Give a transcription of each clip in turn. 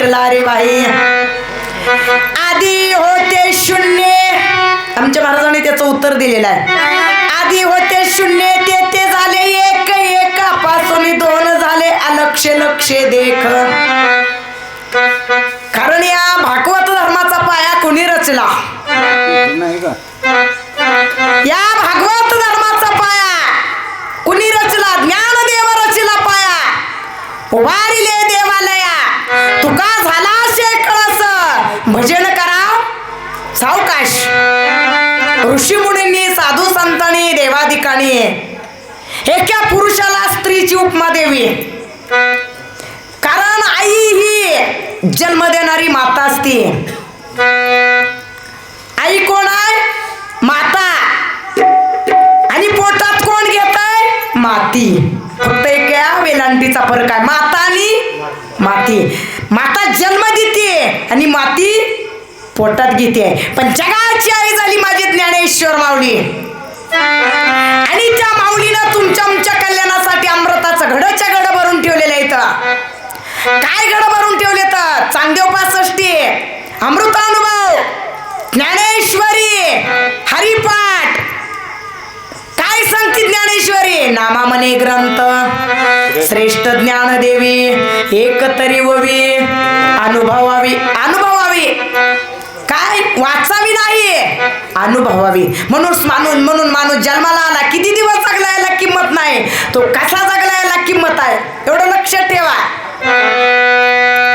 भेटला रे बाई. आधी होते शून्य. आमच्या महाराजांनी त्याचं उत्तर दिलेलं आहे. आधी होते शून्य ते ते झाले एक एकापासून दोन झाले अलक्ष लक्ष देख. कारण या भागवत धर्माचा पाया कोणी रचला? उभारिले देवालया. तुका झाला शे कळस. भजन करा. सावकाश. ऋषी मुनींनी साधू संतांनी देवाधिकाणी एका पुरुषाला स्त्रीची उपमा देवी. कारण आई ही जन्म देणारी माता असते. आई कोण आहे? माता. आणि पोटात कोण घेत आहे माती. वेलांटीचा फरक आहे माता आणि माती. माता जन्म देते आणि माती पोटात घेते. पण जगाची आई झाली माझी ज्ञानेश्वर माऊली. आणि त्या माऊलीनं तुमच्या आमच्या कल्याणासाठी अमृताचं घडच्या घड भरून ठेवलेलं आहे इथं. काय घड भरून ठेवले तर? चांगदेव पासष्टी. अमृतानुभव. ज्ञानेश्वरी. हरिपा सांगते नामा मने ग्रंथ. श्रेष्ठ ज्ञानदेवी देवी एकतरी ववी अनुभवावी अनुभवावी. काय? वाचावी नाही. अनुभवावी. म्हणून माणूस म्हणून माणूस जन्माला आला. किती दिवस जगला याला किंमत नाही. तो कसा जगला याला किंमत आहे? एवढं लक्षात ठेवा.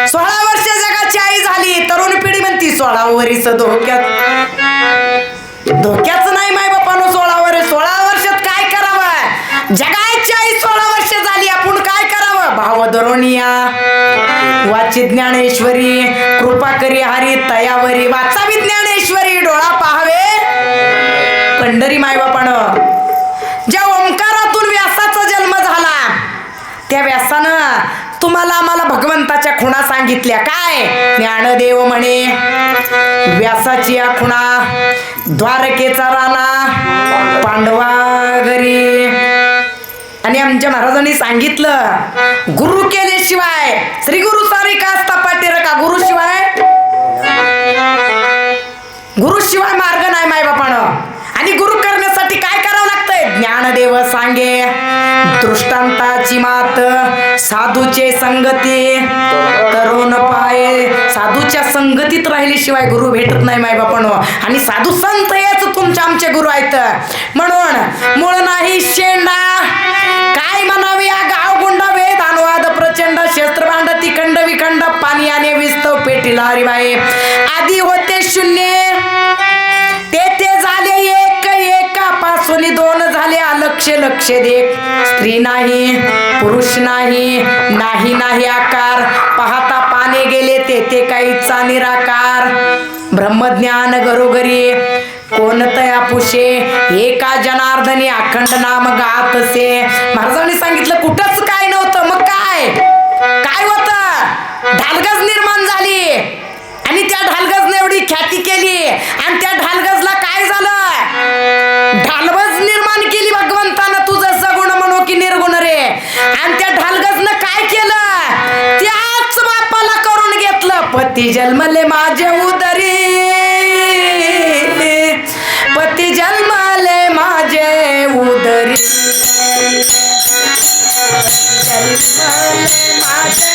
सोळा वर्ष जगाची आई झाली. तरुण पिढी म्हणती सोळा वरीच धोक्यात धोक्याच करावं सोळा वर्ष झाली आपण काय करावं? भाव धरोनिया वाची ज्ञानेश्वरी कृपा करी हरी तयावरी वाचावी ज्ञानेश्वरी डोळा पाहावे. पंढरी मायबापानं ज्या ओंकारातून व्यासाचा जन्म झाला त्या व्यासानं तुम्हाला आम्हाला भगवंताच्या खुणा सांगितल्या. काय? ज्ञानदेव म्हणे व्यासाची या खुणा द्वारकेचा राणा पांडवा घरी आणि आमच्या महाराजांनी सांगितलं गुरु केल्याशिवाय श्री गुरु सारी का असता रका गुरु शिवाय? गुरु शिवाय मार्ग नाही माय बापानं. आणि गुरु करण्यासाठी काय करावं लागतंय? ज्ञानदेव सांगे दृष्टांताची मात साधूचे संगती तरुण पाय साधूच्या संगतीत राहिल्याशिवाय गुरु भेटत नाही माय बापानो. आणि साधू संत याच तुमच्या आमचे गुरु आहेत. म्हणून मूळ नाही शेंडा. तिखंड पाणी विस्तव पेटीला हरिबाई आधी होते शून्य. तेथे झाले एक एका पासून दोन झाले अलक्ष लक्ष दे. स्त्री नाही पुरुष नाही नाही नाही आकार. पाहता पाने गेले तेथे काहीचा निराकार. ब्रह्मज्ञान घरोघरी कोणतया पुषे एका जनार्दनी अखंड नाम गातसे. महाराजांनी सांगितलं कुठंच काय नव्हतं मग काय? काय होत? ढालगज निर्माण झाली. आणि त्या ढालगजने एवढी ख्याती केली. आणि त्या ढालगजला काय झालं ढालगज निर्माण केली भगवंतानं तुझं सगुण म्हणू की निर्गुण रे. आणि त्या ढालगजनं काय केलं त्याच बापाला करून घेतलं. पती जन्मले माझे उदरी. पती जन्मले माझे उदरी. जन्मले माझे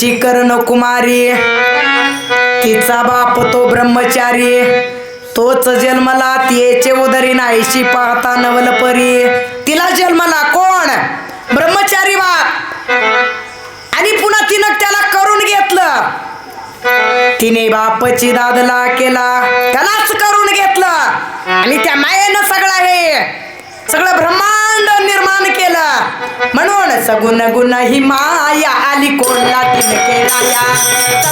ती कर्ण कुमारी? तिचा बाप तो ब्रह्मचारी. तोच जन्मला तिचे उदरी नाहीशी पाहता नवल परी. तिला जन्मला कोण? ब्रह्मचारी बाप. आणि पुन्हा तिनं त्याला करून घेतलं. तिने बापची दादला केला. त्यालाच करून घेतलं. आणि त्या मायेनं सगळं हे सगळं ब्रह्मांड निर्माण केलं. म्हणून सगुण गुण ही माया आली कोणला तिने केलाया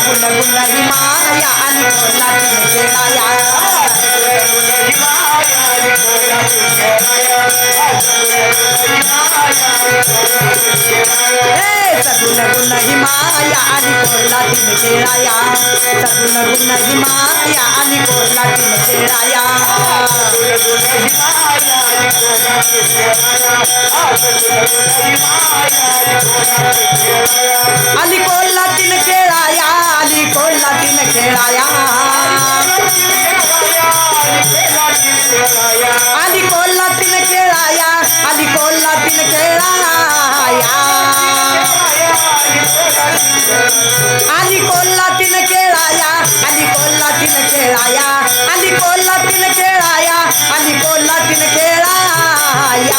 गुण गुण हिमालया आणि कोला तिने केलाया सगुण गुण हिमाया आणि कोला तिने केलाया सगुण गुण हिमाया आणि कोला तिने केलाया अली को कोल्हातील खेळाया आली कोल्हातील खेळाया. आली कोल्हातील खेळाया आली कोल्हातील खेळाया. आली कोल्हातील खेळाया आली कोल्हातील खेळाया. आली कोल्हातील खेळाया आली कोल्हातील खेळाया.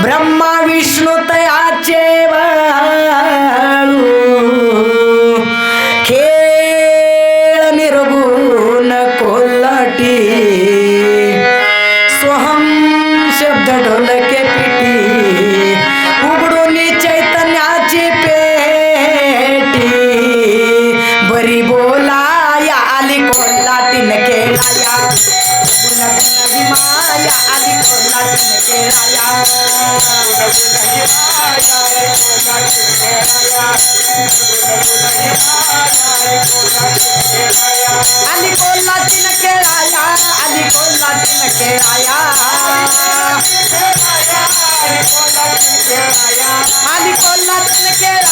బ్రహ్మ విష్ణు తయాచేవ కేళనిరబూన కొల్లటి స్వహం శబ్ద డొలకే పిటి Ani kolla din ke aaya, ani kolla din ke.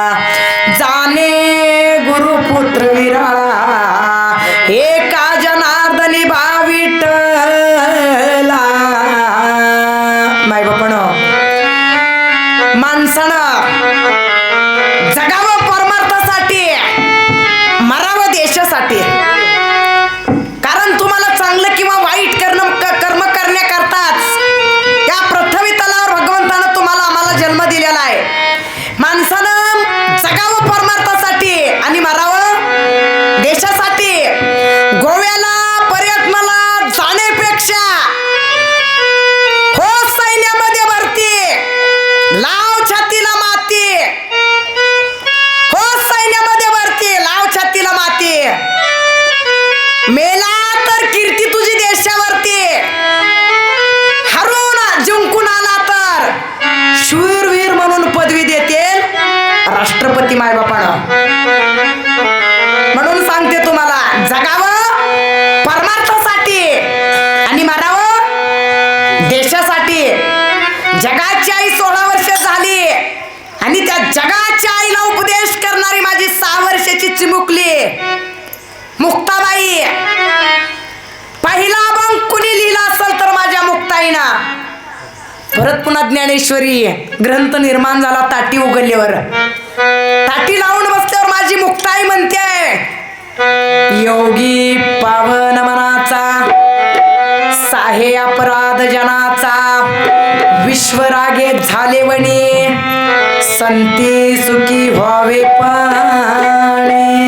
नावाची मुकली. मुक्ताबाई. पहिला अभंग कुणी लिहिला असेल तर माझ्या मुक्ताईना? परत पुन्हा ज्ञानेश्वरी. ग्रंथ निर्माण झाला ताटी उघडल्यावर. ताटी लावून बसल्यावर माझी मुक्ताई म्हणते योगी पावन मनाचा साहे अपराध जनाचा विश्वरागे झाले वणी संती सुखी व्हावे पाणी.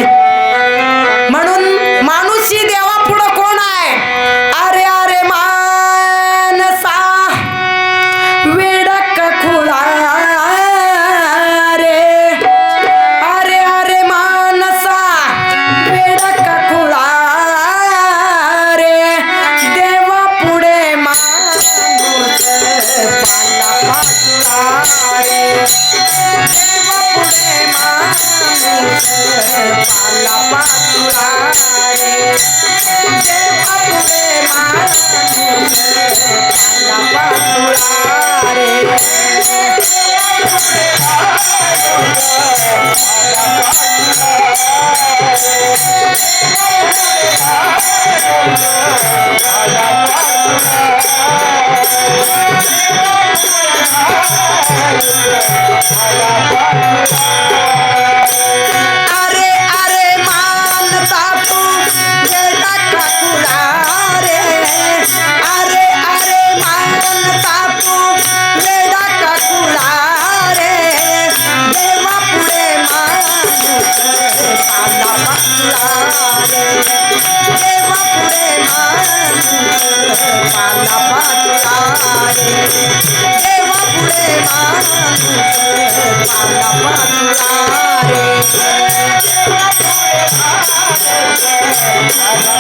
I'm